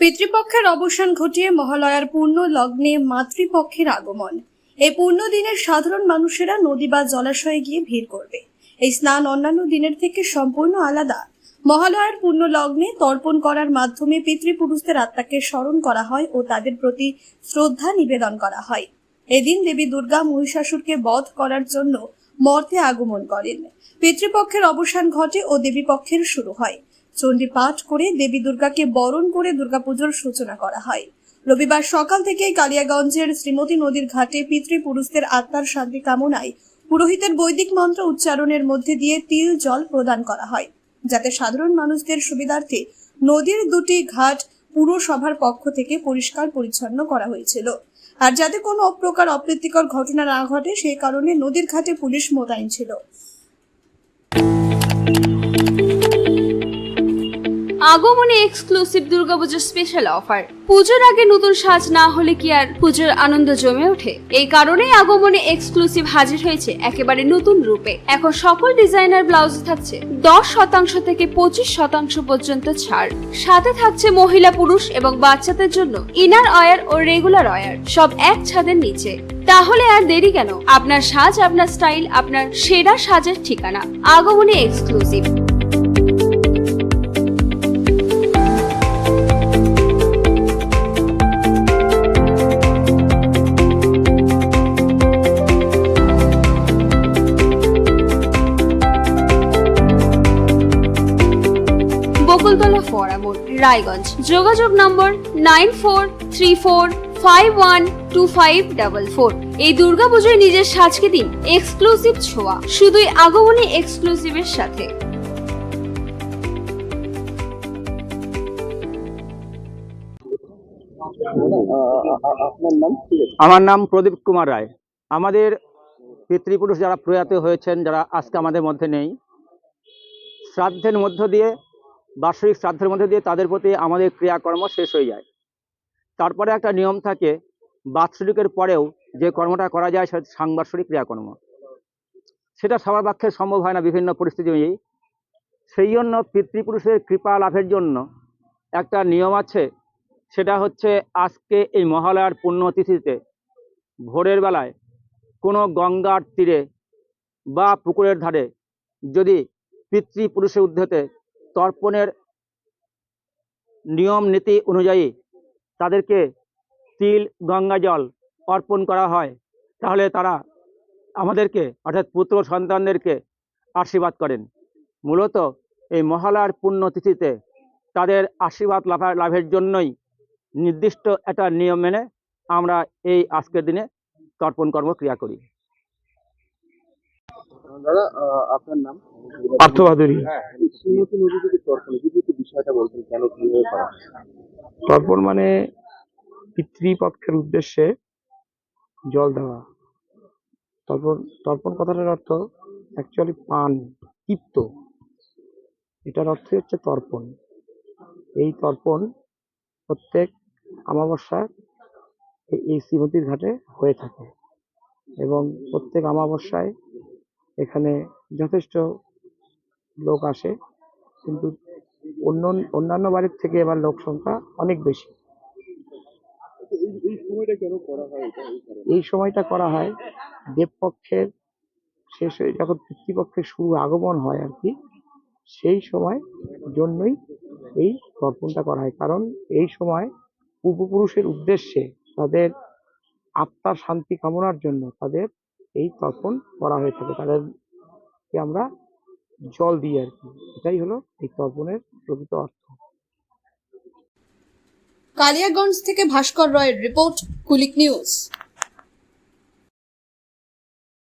পিতৃপক্ষের অবসান ঘটিয়ে মহালয়ার পূর্ণ লগ্নে মাতৃপক্ষের আগমন। এই পূর্ণ দিনের সাধারণ মানুষেরা নদী বা জলাশয়ে গিয়ে ভিড় করবে। এই স্নান অন্যান্য দিনের থেকে সম্পূর্ণ আলাদা। মহালয়ার পূর্ণ লগ্নে তর্পণ করার মাধ্যমে পিতৃপুরুষদের আত্মাকে স্মরণ করা হয় ও তাদের প্রতি শ্রদ্ধা নিবেদন করা হয়। এদিন দেবী দুর্গা মহিষাসুরকে বধ করার জন্য মর্তে আগমন করেন। পিতৃপক্ষের অবসান ঘটে ও দেবীপক্ষের শুরু হয়। চণ্ডী পাঠ করে দেবী দুর্গাকে বরণ করে দুর্গাপুজোর সূচনা করা হয়। রবিবার সকাল থেকেই কালিয়াগঞ্জের শ্রীমতী নদীর ঘাটে পিতৃপুরুষদের আত্মার শান্তি কামনায় পুরোহিতের বৈদিক মন্ত্র উচ্চারণের মধ্যে দিয়ে তিল জল প্রদান করা হয়, যাতে সাধারণ মানুষদের সুবিধার্থে নদীর দুটি ঘাট পুরসভার পক্ষ থেকে পরিষ্কার পরিচ্ছন্ন করা হয়েছিল। আর যাতে কোনো প্রকার অপ্রীতিকর ঘটনা না ঘটে, সেই কারণে নদীর ঘাটে পুলিশ মোতায়েন ছিল। আগমনে এক্সক্লুসিভ দুর্গাপুজোর স্পেশাল অফার পুজোর আগে নতুন সাজ না হলে কি আর পুজোর আনন্দ জমে ওঠে? এই কারণেই আগমনে এক্সক্লুসিভ হাজির হয়েছে একেবারে নতুন রূপে। এখন সকল ডিজাইনার ব্লাউজ থাকছে। দশ শতাংশ থেকে পঁচিশ শতাংশ পর্যন্ত ছাড়। সাথে থাকছে মহিলা পুরুষ এবং বাচ্চাদের জন্য ইনার অয়ার ও রেগুলার অয়ার সব এক ছাদের নিচে। তাহলে আর দেরি কেন? আপনার সাজ, আপনার স্টাইল আপনার সেরা সাজের ঠিকানা। আগমনে এক্সক্লুসিভ বকুলতলা ফরামোড রায়গঞ্জ। যোগাযোগ number nine four three four five one two five double four. এই দুর্গাপুজোয় নিজের সাজকে দিন এক্সক্লুসিভ ছোঁয়া, শুধুই আগমনী এক্সক্লুসিভের সাথে। আমার নাম প্রদীপ কুমার রায়। আমাদের পিতৃপুরুষ যারা প্রয়াত হয়েছেন, যারা আজকে আমাদের মধ্যে নেই, শ্রাদ্ধের মধ্য দিয়ে বার্ষিক শ্রাদ্ধের মধ্যে দিয়ে তাদের প্রতি আমাদের ক্রিয়াকর্ম শেষ হয়ে যায়। তারপরে একটা নিয়ম থাকে, বাৎসরিকের পরেও যে কর্মটা করা যায় সেটা সাংবার্ষরিক ক্রিয়াকর্ম। সেটা সবার পক্ষে সম্ভব হয় না বিভিন্ন পরিস্থিতি অনুযায়ী সেই জন্য পিতৃপুরুষের কৃপা লাভের জন্য একটা নিয়ম আছে, সেটা হচ্ছে আজকে এই মহালয়ার পুণ্যতিথিতে ভোরের বেলায় কোনো গঙ্গার তীরে বা পুকুরের ধারে যদি পিতৃপুরুষের উদ্ধেতে তর্পণের নিয়ম নীতি অনুযায়ী তাদেরকে তিল, গঙ্গা জল অর্পণ করা হয়। তাহলে তারা আমাদেরকে, অর্থাৎ পুত্র সন্তানদেরকে আশীর্বাদ করেন। মূলত এই মহালয়ার পুণ্যতিথিতে তাদের আশীর্বাদ লাভা, লাভের জন্যই নির্দিষ্ট একটা নিয়ম মেনে আমরা এই আজকের দিনে তর্পণ কর্ম ক্রিয়া করি। দাদা আপনার নাম? পার্থবাদুরী হ্যাঁ তর্পণ মানে পিতৃপক্ষের উদ্দেশ্যে জল দেওয়া। তর্পণ তর্পণ কথাটার অর্থ অ্যাকচুয়ালি পান তৃপ্ত। এটার অর্থই হচ্ছে তর্পণ। এই তর্পণ প্রত্যেক অমাবস্যা এই- শ্রীমতীর ঘাটে হয়ে থাকে। এবং প্রত্যেক অমাবস্যায় এখানে যথেষ্ট লোক আসে কিন্তু অন্য অন্যান্য বাড়ির থেকে এবার লোক সংখ্যা অনেক বেশি। এই হয় কারণে? এই সময়টা করা হয় দেবপক্ষের শেষ হয়ে যখন পিতৃপক্ষের শুরু আগমন হয় আর কি সেই সময় জন্যই এই তর্পণটা করা হয়। কারণ এই সময় পূর্বপুরুষের উদ্দেশ্যে তাদের আত্মার শান্তি কামনার জন্য তাদের এই তর্পণ করা হয়ে থাকে। তাদেরকে আমরা জল দিয়ে আর কি। এটাই হলো এই তর্পণের প্রকৃত অর্থ। কালিয়াগঞ্জ থেকে ভাস্কর রয়ের রিপোর্ট, কুলিক নিউজ।